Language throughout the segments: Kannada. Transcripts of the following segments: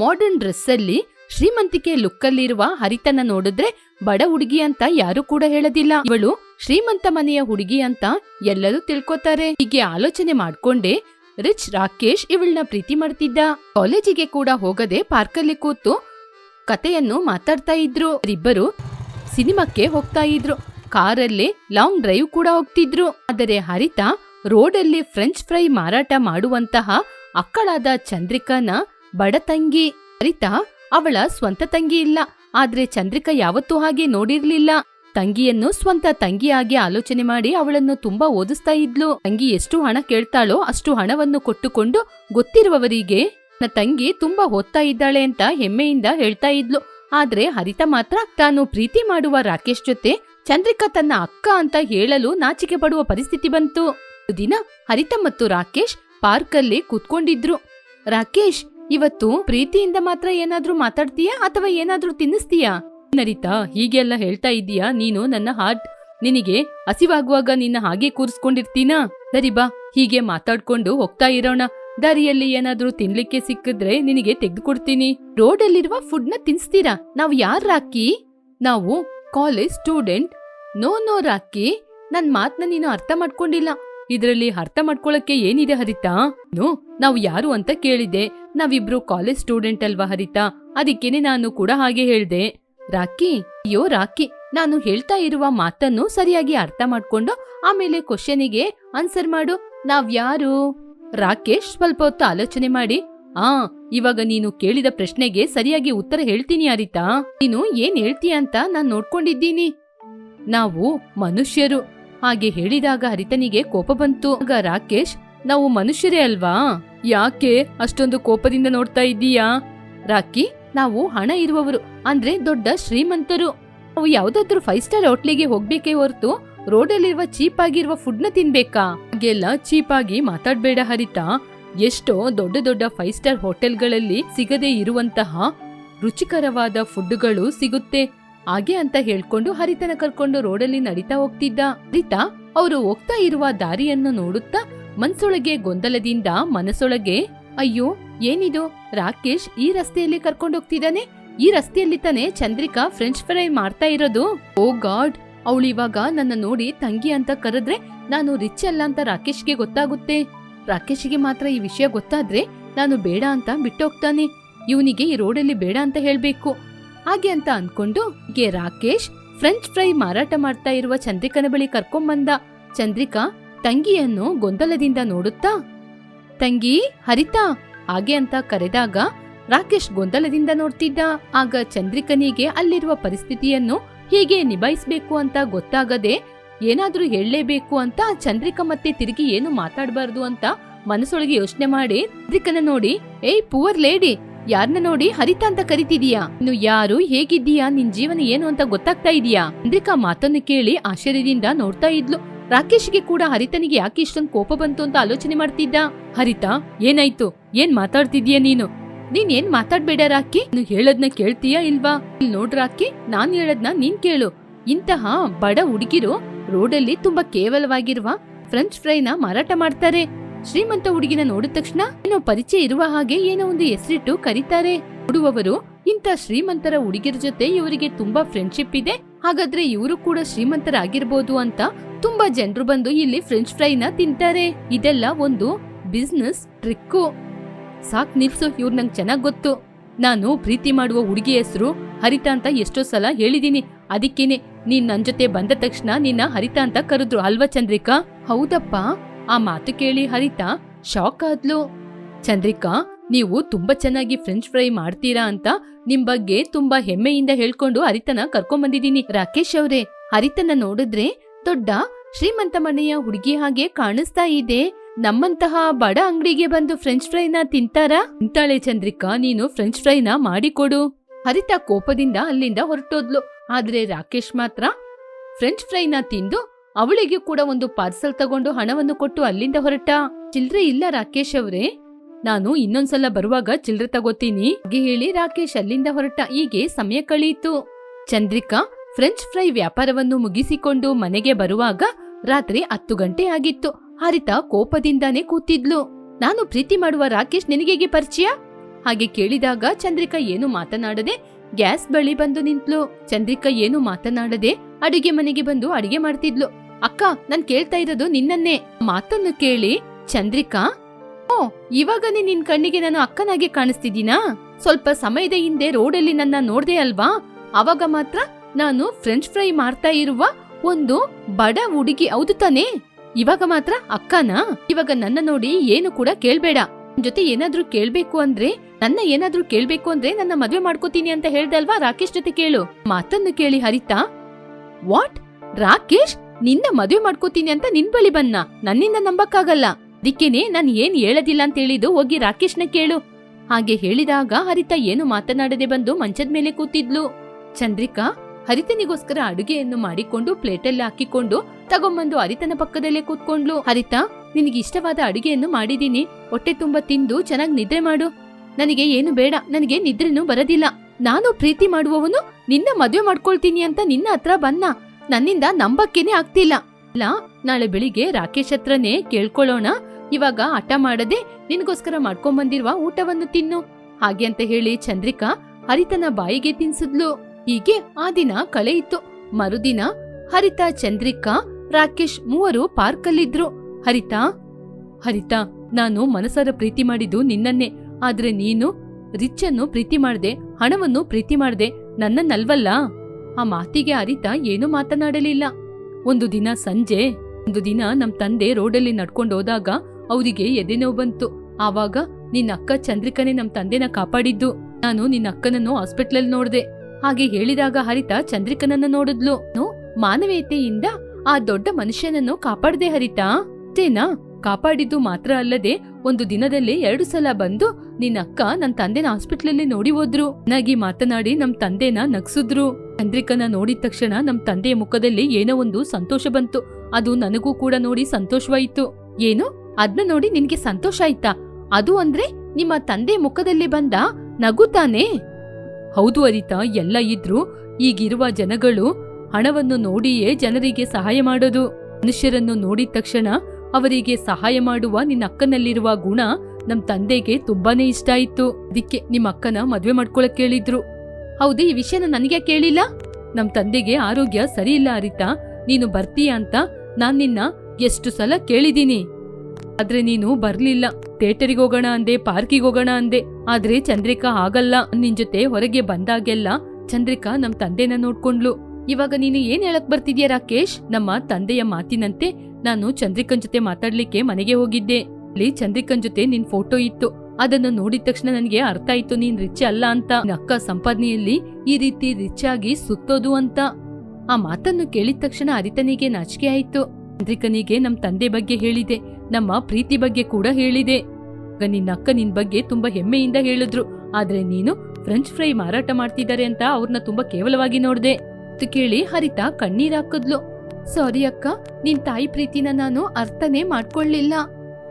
ಮಾಡರ್ನ್ ಡ್ರೆಸ್ ಅಲ್ಲಿ ಶ್ರೀಮಂತಿಕೆ ಲುಕ್ ಅಲ್ಲಿರುವ ಹರಿತನ ನೋಡಿದ್ರೆ ಬಡ ಹುಡುಗಿ ಅಂತ ಯಾರು ಕೂಡ ಹೇಳದಿಲ್ಲ. ಇವಳು ಶ್ರೀಮಂತ ಮನೆಯ ಹುಡುಗಿ ಅಂತ ಎಲ್ಲರೂ ತಿಳ್ಕೊತಾರೆ. ಹೀಗೆ ಆಲೋಚನೆ ಮಾಡ್ಕೊಂಡೆ ರಿಚ್ ರಾಕೇಶ್ ಇವಳನ್ನ ಪ್ರೀತಿ ಮಾಡ್ತಿದ್ದ. ಕಾಲೇಜಿಗೆ ಕೂಡ ಹೋಗದೆ ಪಾರ್ಕಲ್ಲಿ ಕೂತು ಕತೆಯನ್ನು ಮಾತಾಡ್ತಾ ಇದ್ರು. ಇಬ್ಬರು ಸಿನಿಮಾಕ್ಕೆ ಹೋಗ್ತಾ ಇದ್ರು. ಕಾರಲ್ಲಿ ಲಾಂಗ್ ಡ್ರೈವ್ ಕೂಡ ಹೋಗ್ತಿದ್ರು. ಆದರೆ ಹರಿತಾ ರೋಡಲ್ಲಿ ಫ್ರೆಂಚ್ ಫ್ರೈ ಮಾರಾಟ ಮಾಡುವಂತಹ ಅಕ್ಕಳಾದ ಚಂದ್ರಿಕಾನ ಬಡ ತಂಗಿ ಹರಿತಾ ಅವಳ ಸ್ವಂತ ತಂಗಿ ಇಲ್ಲ. ಆದ್ರೆ ಚಂದ್ರಿಕಾ ಯಾವತ್ತೂ ಹಾಗೆ ನೋಡಿರ್ಲಿಲ್ಲ. ತಂಗಿಯನ್ನು ಸ್ವಂತ ತಂಗಿಯಾಗಿ ಆಲೋಚನೆ ಮಾಡಿ ಅವಳನ್ನು ತುಂಬಾ ಓದಿಸ್ತಾ ಇದ್ಲು. ತಂಗಿ ಎಷ್ಟು ಹಣ ಕೇಳ್ತಾಳೋ ಅಷ್ಟು ಹಣವನ್ನು ಕೊಟ್ಟುಕೊಂಡು ಗೊತ್ತಿರುವವರಿಗೆ ನನ್ನ ತಂಗಿ ತುಂಬಾ ಓದ್ತಾ ಇದ್ದಾಳೆ ಅಂತ ಹೆಮ್ಮೆಯಿಂದ ಹೇಳ್ತಾ ಇದ್ಲು. ಆದ್ರೆ ಹರಿತ ಮಾತ್ರ ತಾನು ಪ್ರೀತಿ ಮಾಡುವ ರಾಕೇಶ್ ಜೊತೆ ಚಂದ್ರಿಕಾ ತನ್ನ ಅಕ್ಕ ಅಂತ ಹೇಳಲು ನಾಚಿಕೆ ಪಡುವ ಪರಿಸ್ಥಿತಿ ಬಂತು. ದಿನ ಹರಿತ ಮತ್ತು ರಾಕೇಶ್ ಪಾರ್ಕಲ್ಲಿ ಕೂತ್ಕೊಂಡಿದ್ರು. ರಾಕೇಶ್ ಇವತ್ತು ಪ್ರೀತಿಯಿಂದ ಮಾತ್ರ ಏನಾದ್ರೂ ಮಾತಾಡ್ತೀಯಾ ಅಥವಾ ಏನಾದ್ರೂ ತಿನ್ನಿಸ್ತೀಯಾ? ನರಿತಾ, ಹೀಗೆಲ್ಲ ಹೇಳ್ತಾ ಇದೀಯಾ ನೀನು ನನ್ನ ಹಾರ್ಟ್ ನಿನಗೆ ಹಸಿವಾಗುವಾಗ ನಿನ್ನ ಹಾಗೆ ಕೂರಿಸ್ಕೊಂಡಿರ್ತೀನಾ? ಸರಿ ಬಾ, ಹೀಗೆ ಮಾತಾಡ್ಕೊಂಡು ಹೋಗ್ತಾ ಇರೋಣ. ದಾರಿಯಲ್ಲಿ ಏನಾದ್ರೂ ತಿನ್ಲಿಕ್ಕೆ ಸಿಕ್ಕಿದ್ರೆ ನಿನಗೆ ತೆಗೆದುಕೊಡ್ತೀನಿ. ರೋಡಲ್ಲಿರುವ ನ ತಿನ್ಸ್ತೀರಾ ನಾವು ಯಾರ್ ರಾಕಿ ನಾವು college student no no Rocky ನನ್ ಮಾತ್ನ ನೀನು ಅರ್ಥ ಮಾಡ್ಕೊಂಡಿಲ್ಲ. ಇದ್ರಲ್ಲಿ ಅರ್ಥ ಮಾಡ್ಕೊಳಕ್ಕೆ ಏನಿದೆ ಹರಿತಾ? ನೋ, ನಾವು ಯಾರು ಅಂತ ಕೇಳಿದೆ ನಾವಿಬ್ರು ಕಾಲೇಜ್ ಸ್ಟೂಡೆಂಟ್ ಅಲ್ವಾ ಹರಿತಾ? ಅದಕ್ಕೇನೆ ನಾನು ಕೂಡ ಹಾಗೆ ಹೇಳ್ದೆ. ರಾಕಿ, ಅಯ್ಯೋ ರಾಕಿ, ನಾನು ಹೇಳ್ತಾ ಇರುವ ಮಾತನ್ನು ಸರಿಯಾಗಿ ಅರ್ಥ ಮಾಡ್ಕೊಂಡು ಆಮೇಲೆ ಕ್ವಶನಿಗೆ ಆನ್ಸರ್ ಮಾಡು. ನಾವ್ಯಾರು ರಾಕೇಶ್, ಸ್ವಲ್ಪ ಹೊತ್ತು ಆಲೋಚನೆ ಮಾಡಿ. ಆ, ಇವಾಗ ನೀನು ಕೇಳಿದ ಪ್ರಶ್ನೆಗೆ ಸರಿಯಾಗಿ ಉತ್ತರ ಹೇಳ್ತೀನಿ ಅರಿತಾ ನೀನು ಏನ್ ಹೇಳ್ತೀಯ ಅಂತ ನಾನ್ ನೋಡ್ಕೊಂಡಿದ್ದೀನಿ. ನಾವು ಮನುಷ್ಯರು. ಹಾಗೆ ಹೇಳಿದಾಗ ಹರಿತನಿಗೆ ಕೋಪ ಬಂತು. ಆಗ ರಾಕೇಶ್, ನಾವು ಮನುಷ್ಯರೇ ಅಲ್ವಾ? ಯಾಕೆ ಅಷ್ಟೊಂದು ಕೋಪದಿಂದ ನೋಡ್ತಾ ಇದ್ದೀಯಾ? ರಾಕಿ, ನಾವು ಹಣ ಇರುವವರು, ಅಂದ್ರೆ ದೊಡ್ಡ ಶ್ರೀಮಂತರು. ನಾವು ಯಾವ್ದಾದ್ರು ಫೈವ್ ಸ್ಟಾರ್ ಹೋಟ್ಲಿಗೆ ಹೋಗ್ಬೇಕೇ ಹೊರತು, ರೋಡಲ್ಲಿರುವ ಚೀಪ್ ಆಗಿರುವ ಫುಡ್ನ ತಿನ್ಬೇಕಾ? ಹಾಗೆಲ್ಲ ಚೀಪ್ ಆಗಿ ಮಾತಾಡ್ಬೇಡ ಹರಿತಾ. ಎಷ್ಟೋ ದೊಡ್ಡ ದೊಡ್ಡ ಫೈವ್ ಸ್ಟಾರ್ ಹೋಟೆಲ್ಗಳಲ್ಲಿ ಸಿಗದೇ ಇರುವಂತಹ ರುಚಿಕರವಾದ ಫುಡ್ಗಳು ಸಿಗುತ್ತೆ. ಹಾಗೆ ಅಂತ ಹೇಳ್ಕೊಂಡು ಹರಿತನ ಕರ್ಕೊಂಡು ರೋಡಲ್ಲಿ ನಡೀತಾ ಹೋಗ್ತಿದ್ದ. ಹರಿತಾ, ಅವರು ಹೋಗ್ತಾ ಇರುವ ದಾರಿಯನ್ನು ನೋಡುತ್ತಾ ಮನ್ಸೊಳಗೆ ಗೊಂದಲದಿಂದ ಮನಸೊಳಗೆ ಅಯ್ಯೋ, ಏನಿದು? ರಾಕೇಶ್ ಈ ರಸ್ತೆಯಲ್ಲಿ ಕರ್ಕೊಂಡು ಹೋಗ್ತಿದ್ದಾನೆ? ಈ ರಸ್ತೆಯಲ್ಲಿ ತಾನೆ ಚಂದ್ರಿಕಾ ಫ್ರೆಂಚ್ ಫ್ರೈ ಮಾಡ್ತಾ ಇರೋದು? ಓ ಗಾಡ್, ಅವಳು ಇವಾಗ ನನ್ನ ನೋಡಿ ತಂಗಿ ಅಂತ ಕರೆದ್ರೆ ನಾನು ರಿಚ್ ಅಲ್ಲ ಅಂತ ರಾಕೇಶ್ಗೆ ಗೊತ್ತಾಗುತ್ತೆ. ರಾಕೇಶ್ಗೆ ಮಾತ್ರ ಈ ವಿಷಯ ಗೊತ್ತಾದ್ರೆ ನಾನು ಬೇಡ ಅಂತ ಬಿಟ್ಟೋಗ್ತಾನೆ. ಇವನಿಗೆ ಈ ರೋಡಲ್ಲಿ ಬೇಡ ಅಂತ ಹೇಳ್ಬೇಕು. ಹಾಗೆ ಅಂತ ಅನ್ಕೊಂಡು ಗೆ ರಾಕೇಶ್ ಫ್ರೆಂಚ್ ಫ್ರೈ ಮಾರಾಟ ಮಾಡ್ತಾ ಇರುವ ಚಂದ್ರಿಕನ ಬಳಿ ಕರ್ಕೊಂಬಂದ, ಚಂದ್ರಿಕಾ, ತಂಗಿಯನ್ನು ಗೊಂದಲದಿಂದ ನೋಡುತ್ತಾ? ತಂಗಿ, ಹರಿತಾ, ಹಾಗೆ ಅಂತ ಕರೆದಾಗ ರಾಕೇಶ್ ಗೊಂದಲದಿಂದ ನೋಡ್ತಿದ್ದ, ಆಗ ಚಂದ್ರಿಕನಿಗೆ ಅಲ್ಲಿರುವ ಪರಿಸ್ಥಿತಿಯನ್ನು ಹೀಗೆ ನಿಭಾಯಿಸಬೇಕು ಅಂತ ಗೊತ್ತಾಗದೆ, ಏನಾದ್ರೂ ಹೇಳಲೇಬೇಕು ಅಂತ ಚಂದ್ರಿಕಾ ಮತ್ತೆ ತಿರುಗಿ ಏನು ಮಾತಾಡಬಾರ್ದು ಅಂತ ಮನಸ್ಸೊಳಗೆ ಯೋಚನೆ ಮಾಡಿ, ಚಂದ್ರಿಕನ ನೋಡಿ, ಏಯ್, ಪುವರ್ ಲೇಡಿ ಯಾರನ್ನ ನೋಡಿ ಹರಿತ ಅಂತ ಕರಿತಿದೀಯಾ? ಇನ್ನು ಯಾರು ಹೇಗಿದ್ದೀಯಾ? ನಿನ್ ಜೀವನ ಏನು ಅಂತ ಗೊತ್ತಾಗ್ತಾ ಇದೀಯಾ? ಅಂದ್ರಿಕಾ ಮಾತನ್ನು ಕೇಳಿ ಆಶ್ಚರ್ಯದಿಂದ ನೋಡ್ತಾ ಇದ್ಲು. ರಾಕೇಶ್ಗೆ ಕೂಡ ಹರಿತನಿಗೆ ಯಾಕೆ ಇಷ್ಟೊಂದು ಕೋಪ ಬಂತು ಅಂತ ಆಲೋಚನೆ ಮಾಡ್ತಿದ್ದ? ಹರಿತ, ಏನಾಯ್ತು? ಏನ್ ಮಾತಾಡ್ತಿದ್ಯಾ ನೀನು? ನೀನ್ ಏನ್ ಮಾತಾಡ್ಬೇಡ ರಾಕಿ? ನೀನು ಹೇಳದ್ನ ಕೇಳ್ತೀಯಾ ಇಲ್ವಾ? ಇಲ್ಲಿ ನೋಡ್ ರಾಕಿ, ನಾನ್ ಹೇಳದ್ನ ನೀನ್ ಕೇಳು. ಇಂತಹ ಬಡ ಹುಡುಗಿರು ರೋಡಲ್ಲಿ ತುಂಬಾ ಕೇವಲವಾಗಿರುವ ಫ್ರೆಂಚ್ ಫ್ರೈನ ಮಾರಾಟ ಮಾಡ್ತಾರೆ. ಶ್ರೀಮಂತ ಹುಡುಗಿನ ನೋಡಿದ ತಕ್ಷಣ ಏನೋ ಪರಿಚಯ ಇರುವ ಹಾಗೆ ಏನೋ ಒಂದು ಹೆಸರಿಟ್ಟು ಕರೀತಾರೆ. ಹುಡುವವರು, ಇಂಥ ಶ್ರೀಮಂತರ ಹುಡುಗಿಯರ ಜೊತೆ ಇವರಿಗೆ ತುಂಬಾ ಫ್ರೆಂಡ್ಶಿಪ್ ಇದೆ. ಹಾಗಾದ್ರೆ ಇವರು ಕೂಡ ಶ್ರೀಮಂತರಾಗಿರ್ಬೋದು ಅಂತ ತುಂಬಾ ಜನರು ಬಂದು ಇಲ್ಲಿ ಫ್ರೆಂಚ್ ಫ್ರೈನ ತಿಂತಾರೆ. ಇದೆಲ್ಲ ಒಂದು ಬಿಸ್ನೆಸ್ ಟ್ರಿಕ್ಕು ಸಾಕ್ ನಿಲ್ಸು, ಇವ್ರು ನಂಗೆ ಚೆನ್ನಾಗ್ ಗೊತ್ತು. ನಾನು ಪ್ರೀತಿ ಮಾಡುವ ಹುಡುಗಿ ಹೆಸರು ಹರಿತಾ ಅಂತ ಎಷ್ಟೋ ಸಲ ಹೇಳಿದೀನಿ. ಅದಕ್ಕೇನೆ ನೀನ್ ನನ್ ಜೊತೆ ಬಂದ ತಕ್ಷಣ ನಿನ್ನ ಹರಿತಾ ಅಂತ ಕರೆದ್ರು ಅಲ್ವಾ ಚಂದ್ರಿಕಾ? ಹೌದಪ್ಪ. ಆ ಮಾತು ಕೇಳಿ ಹರಿತಾ ಶಾಕ್ ಆದ್ಲು. ಚಂದ್ರಿಕಾ, ನೀವು ತುಂಬಾ ಚೆನ್ನಾಗಿ ಫ್ರೆಂಚ್ ಫ್ರೈ ಮಾಡ್ತೀರಾ ಅಂತ ನಿಮ್ ಬಗ್ಗೆ ತುಂಬಾ ಹೆಮ್ಮೆಯಿಂದ ಹೇಳ್ಕೊಂಡು ಹರಿತನ ಬಂದಿದ್ದೀನಿ. ರಾಕೇಶ್ ಅವ್ರೆ, ಹರಿತನ ನೋಡಿದ್ರೆ ದೊಡ್ಡ ಶ್ರೀಮಂತ ಮನೆಯ ಹುಡುಗಿ ಹಾಗೆ ಕಾಣಿಸ್ತಾ ಇದೆ. ನಮ್ಮಂತಹ ಬಡ ಅಂಗಡಿಗೆ ಬಂದು ಫ್ರೆಂಚ್ ಫ್ರೈನ ತಿಂತಾರಾ? ತಿಂತಾಳೆ ಚಂದ್ರಿಕಾ, ನೀನು ಫ್ರೆಂಚ್ ಫ್ರೈನ ಮಾಡಿಕೊಡು. ಹರಿತಾ ಕೋಪದಿಂದ ಅಲ್ಲಿಂದ ಹೊರಟೋದ್ಲು. ಆದ್ರೆ ರಾಕೇಶ್ ಮಾತ್ರ ಫ್ರೆಂಚ್ ಫ್ರೈನ ತಿಂದು ಅವಳಿಗೆ ಕೂಡ ಒಂದು ಪಾರ್ಸಲ್ ತಗೊಂಡು ಹಣವನ್ನು ಕೊಟ್ಟು ಅಲ್ಲಿಂದ ಹೊರಟ. ಚಿಲ್ರೆ, ಇಲ್ಲ ರಾಕೇಶ್ ಅವರೇ. ನಾನು ಇನ್ನೊಂದ್ಸಲ ಬರುವಾಗ ಚಿಲ್ರೆ ತಗೋತೀನಿ. ಹೇಳಿ ರಾಕೇಶ್ ಅಲ್ಲಿಂದ ಹೊರಟ. ಹೀಗೆ ಸಮಯ ಕಳೆಯಿತು ಚಂದ್ರಿಕಾ ಫ್ರೆಂಚ್ ಫ್ರೈ ವ್ಯಾಪಾರವನ್ನು ಮುಗಿಸಿಕೊಂಡು ಮನೆಗೆ ಬರುವಾಗ ರಾತ್ರಿ ಹತ್ತು ಗಂಟೆ ಆಗಿತ್ತು. ಹರಿತಾ ಕೋಪದಿಂದಾನೇ ಕೂತಿದ್ಲು. ನಾನು ಪ್ರೀತಿ ಮಾಡುವ ರಾಕೇಶ್ ನಿನಗೇಗೆ ಪರಿಚಯ? ಹಾಗೆ ಕೇಳಿದಾಗ ಚಂದ್ರಿಕಾ ಏನು ಮಾತನಾಡದೆ ಗ್ಯಾಸ್ ಬಳಿ ಬಂದು ನಿಂತ್ಲು. ಚಂದ್ರಿಕಾ ಏನು ಮಾತನಾಡದೆ ಅಡಿಗೆ ಮನೆಗೆ ಬಂದು ಅಡುಗೆ ಮಾಡ್ತಿದ್ಲು. ಅಕ್ಕ, ನಾನ್ ಕೇಳ್ತಾ ಇರೋದು ನಿನ್ನನ್ನೇ. ಮಾತನ್ನು ಕೇಳಿ, ಚಂದ್ರಿಕಾ. ಓ ಇವಾಗನೇ ನಿನ್ ಕಣ್ಣಿಗೆ ನಾನು ಅಕ್ಕನಾಗೆ ಕಾಣಿಸ್ತಿದ್ದೀನಾ? ಸ್ವಲ್ಪ ಸಮಯದ ಹಿಂದೆ ರೋಡಲ್ಲಿ ನನ್ನ ನೋಡ್ದೆ ಅಲ್ವಾ? ಅವಾಗ ಮಾತ್ರ ನಾನು ಫ್ರೆಂಚ್ ಫ್ರೈ ಮಾಡ್ತಾ ಇರುವ ಒಂದು ಬಡ ಹುಡುಗಿ ಹೌದು ತಾನೇ? ಇವಾಗ ಮಾತ್ರ ಅಕ್ಕನ? ಇವಾಗ ನನ್ನ ನೋಡಿ ಏನು ಕೂಡ ಕೇಳ್ಬೇಡ. ಜೊತೆ ಏನಾದ್ರೂ ಕೇಳ್ಬೇಕು ಅಂದ್ರೆ, ನನ್ನ ಏನಾದ್ರೂ ಕೇಳ್ಬೇಕು ಅಂದ್ರೆ ನನ್ನ ಮದ್ವೆ ಮಾಡ್ಕೋತೀನಿ ಅಂತ ಹೇಳ್ದಲ್ವಾ ರಾಕೇಶ್ ಜೊತೆ ಕೇಳು. ಮಾತನ್ನು ಕೇಳಿ ಹರಿತಾ. ವಾಟ್? ರಾಕೇಶ್? ನಿನ್ನ ಮದುವೆ ಮಾಡ್ಕೋತೀನಿ ಅಂತ ನಿನ್ ಬಳಿ ಬನ್ನ ನನ್ನಿಂದ ನಂಬಕ್ಕಾಗಲ್ಲ. ಅದಕ್ಕೇನೆ ನಾನ್ ಏನ್ ಹೇಳದಿಲ್ಲ ಅಂತ ಹೋಗಿ ರಾಕೇಶ್ನ ಕೇಳು. ಹಾಗೆ ಹೇಳಿದಾಗ ಹರಿತ ಏನು ಮಾತನಾಡದೆ ಬಂದು ಮಂಚದ ಮೇಲೆ ಕೂತಿದ್ಲು. ಚಂದ್ರಿಕಾ, ಹರಿತನಿಗೋಸ್ಕರ ಅಡುಗೆಯನ್ನು ಮಾಡಿಕೊಂಡು ಪ್ಲೇಟಲ್ಲಿ ಹಾಕಿಕೊಂಡು ತಗೊಂಬಂದು ಹರಿತನ ಪಕ್ಕದಲ್ಲೇ ಕೂತ್ಕೊಂಡ್ಲು ಹರಿತ, ನಿನಗೆ ಇಷ್ಟವಾದ ಅಡುಗೆಯನ್ನು ಮಾಡಿದೀನಿ ಹೊಟ್ಟೆ ತುಂಬಾ ತಿಂದು ಚೆನ್ನಾಗಿ ನಿದ್ರೆ ಮಾಡು. ನನಗೆ ಏನು ಬೇಡ, ನನಗೆ ನಿದ್ರೆನೂ ಬರದಿಲ್ಲ. ನಾನು ಪ್ರೀತಿ ಮಾಡುವವನು ನಿನ್ನ ಮದುವೆ ಮಾಡ್ಕೊಳ್ತೀನಿ ಅಂತ ನಿನ್ನ ಹತ್ರ ಬನ್ನ ನನ್ನಿಂದ ನಂಬಕ್ಕೇನೆ ಆಗ್ತಿಲ್ಲ. ಅಲ್ಲ ನಾಳೆ ಬೆಳಿಗ್ಗೆ ರಾಕೇಶ್ ಹತ್ರನೇ ಕೇಳ್ಕೊಳ್ಳೋಣ. ಇವಾಗ ಹಠ ಮಾಡದೆ ನಿನಗೋಸ್ಕರ ಮಾಡ್ಕೊಂಬಂದಿರುವ ಊಟವನ್ನು ತಿನ್ನು. ಹಾಗೆ ಅಂತ ಹೇಳಿ ಚಂದ್ರಿಕಾ ಹರಿತನ ಬಾಯಿಗೆ ತಿನ್ಸಿದ್ಲು. ಹೀಗೆ ಆ ದಿನ ಕಳೆಯಿತು ಮರುದಿನ ಹರಿತ, ಚಂದ್ರಿಕಾ, ರಾಕೇಶ್ ಮೂವರು ಪಾರ್ಕಲ್ಲಿದ್ರು. ಹರಿತಾ, ಹರಿತ, ನಾನು ಮನಸಾರ ಪ್ರೀತಿ ಮಾಡಿದ್ದು ನಿನ್ನನ್ನೇ. ಆದ್ರೆ ನೀನು ರಿಚ್ ಅನ್ನು ಪ್ರೀತಿ ಮಾಡ್ದೆ, ಹಣವನ್ನು ಪ್ರೀತಿ ಮಾಡ್ದೆ, ನನ್ನನ್ನಲ್ವಲ್ಲ? ಆ ಮಾತಿಗೆ ಅರಿತ ಏನು ಮಾತನಾಡಲಿಲ್ಲ. ಒಂದು ದಿನ ಸಂಜೆ, ಒಂದು ದಿನ ನಮ್ ತಂದೆ ರೋಡಲ್ಲಿ ನಡ್ಕೊಂಡು ಹೋದಾಗ ಅವರಿಗೆ ಎದೆನೋವು ಬಂತು. ಆವಾಗ ನಿನ್ನ ಅಕ್ಕ ಚಂದ್ರಿಕನೇ ನಮ್ ತಂದೆನ ಕಾಪಾಡಿದ್ದು. ನಾನು ನಿನ್ನ ಅಕ್ಕನನ್ನು ಹಾಸ್ಪಿಟ್ಲಲ್ಲಿ ನೋಡ್ದೆ. ಹಾಗೆ ಹೇಳಿದಾಗ ಹರಿತ ಚಂದ್ರಿಕನನ್ನ ನೋಡಿದ್ಲು. ಮಾನವೀಯತೆಯಿಂದ ಆ ದೊಡ್ಡ ಮನುಷ್ಯನನ್ನು ಕಾಪಾಡ್ದೆ ಹರಿತಾ. ಅಷ್ಟೇನಾ? ಕಾಪಾಡಿದ್ದು ಮಾತ್ರ ಅಲ್ಲದೆ ಒಂದು ದಿನದಲ್ಲಿ ಎರಡು ಸಲ ಬಂದು ನಿನ್ನ ಅಕ್ಕ ನನ್ ತಂದೆನ ಹಾಸ್ಪಿಟ್ಲಲ್ಲಿ ನೋಡಿ ಹೋದ್ರು. ನಾಗಿ ಮಾತನಾಡಿ ನಮ್ ತಂದೆನ ನಗ್ಸಿದ್ರು. ಚಂದ್ರಿಕನ ನೋಡಿದ ತಕ್ಷಣ ನಮ್ ತಂದೆಯ ಮುಖದಲ್ಲಿ ಏನೋ ಒಂದು ಸಂತೋಷ ಬಂತು. ಅದು ನನಗೂ ಕೂಡ ನೋಡಿ ಸಂತೋಷವಾಯಿತು. ಏನು? ಅದ್ನ ನೋಡಿ ನಿನ್ಗೆ ಸಂತೋಷ ಆಯ್ತಾ? ಅದು ಅಂದ್ರೆ ನಿಮ್ಮ ತಂದೆ ಮುಖದಲ್ಲಿ ಬಂದ ನಗು ತಾನೇ? ಹೌದು ಅರಿತಾ, ಎಲ್ಲ ಇದ್ರು ಈಗಿರುವ ಜನಗಳು ಹಣವನ್ನು ನೋಡಿಯೇ ಜನರಿಗೆ ಸಹಾಯ ಮಾಡೋದು. ಮನುಷ್ಯರನ್ನು ನೋಡಿದ ತಕ್ಷಣ ಅವರಿಗೆ ಸಹಾಯ ಮಾಡುವ ನಿನ್ನ ಅಕ್ಕನಲ್ಲಿರುವ ಗುಣ ನಮ್ ತಂದೆಗೆ ತುಂಬಾನೇ ಇಷ್ಟ ಆಯ್ತು. ಅದಕ್ಕೆ ನಿಮ್ಮ ಅಕ್ಕನ ಮದ್ವೆ ಮಾಡ್ಕೊಳಕ್ ಕೇಳಿದ್ರು. ಹೌದು, ಈ ವಿಷಯನ ನನಗೆ ಕೇಳಿಲ್ಲ? ನಮ್ ತಂದೆಗೆ ಆರೋಗ್ಯ ಸರಿ ಇಲ್ಲ ಅರಿತಾ, ನೀನು ಬರ್ತೀಯ ಅಂತ ನಾನ್ ನಿನ್ನ ಎಷ್ಟು ಸಲ ಕೇಳಿದೀನಿ. ಆದ್ರೆ ನೀನು ಬರ್ಲಿಲ್ಲ. ಥಿಯೇಟರಿಗೆ ಹೋಗೋಣ ಅಂದೆ, ಪಾರ್ಕಿಗೆ ಹೋಗೋಣ ಅಂದೆ. ಆದ್ರೆ ಚಂದ್ರಿಕಾ ಆಗಲ್ಲ. ನಿನ್ ಜೊತೆ ಹೊರಗೆ ಬಂದಾಗೆಲ್ಲ ಚಂದ್ರಿಕಾ ನಮ್ ತಂದೆನ ನೋಡ್ಕೊಂಡ್ಲು. ಇವಾಗ ನೀನು ಏನ್ ಹೇಳಕ್ ಬರ್ತಿದ್ಯಾ ರಾಕೇಶ್? ನಮ್ಮ ತಂದೆಯ ಮಾತಿನಂತೆ ನಾನು ಚಂದ್ರಿಕನ್ ಜೊತೆ ಮಾತಾಡ್ಲಿಕ್ಕೆ ಮನೆಗೆ ಹೋಗಿದ್ದೆ. ಅಲ್ಲಿ ಚಂದ್ರಿಕನ್ ಜೊತೆ ನಿನ್ ಫೋಟೋ ಇತ್ತು. ಅದನ್ನು ನೋಡಿದ ತಕ್ಷಣ ನನಗೆ ಅರ್ಥ ಆಯ್ತು, ನೀನ್ ರಿಚ್ ಅಲ್ಲ ಅಂತ. ಅಕ್ಕ ಸಂಪಾದನೆಯಲ್ಲಿ ಈ ರೀತಿ ರಿಚ್ ಆಗಿ ಸುತ್ತೋದು ಅಂತ. ಆ ಮಾತನ್ನು ಕೇಳಿದ ತಕ್ಷಣ ಅರಿತನಿಗೆ ನಾಚಿಕೆ ಆಯ್ತು. ಚಂದ್ರಿಕನಿಗೆ ನಮ್ ತಂದೆ ಬಗ್ಗೆ ಹೇಳಿದೆ. ನಮ್ಮ ಪ್ರೀತಿ ಬಗ್ಗೆ ಕೂಡ ಹೇಳಿದೆ. ನಿನ್ನ ಅಕ್ಕ ನಿನ್ ಬಗ್ಗೆ ತುಂಬಾ ಹೆಮ್ಮೆಯಿಂದ ಹೇಳಿದ್ರು. ಆದ್ರೆ ನೀನು ಫ್ರೆಂಚ್ ಫ್ರೈ ಮಾರಾಟ ಮಾಡ್ತಿದ್ದಾರೆ ಅಂತ ಅವ್ರನ್ನ ತುಂಬಾ ಕೇವಲವಾಗಿ ನೋಡ್ದೆ. ಕೇಳಿ ಹರಿತಾ ಕಣ್ಣೀರ್ ಹಾಕಿದ್ಲು. ಸಾರಿ ಅಕ್ಕ, ನಿನ್ ತಾಯಿ ಪ್ರೀತಿನ ನಾನು ಅರ್ಥನೇ ಮಾಡ್ಕೊಳ್ಳಿಲ್ಲ.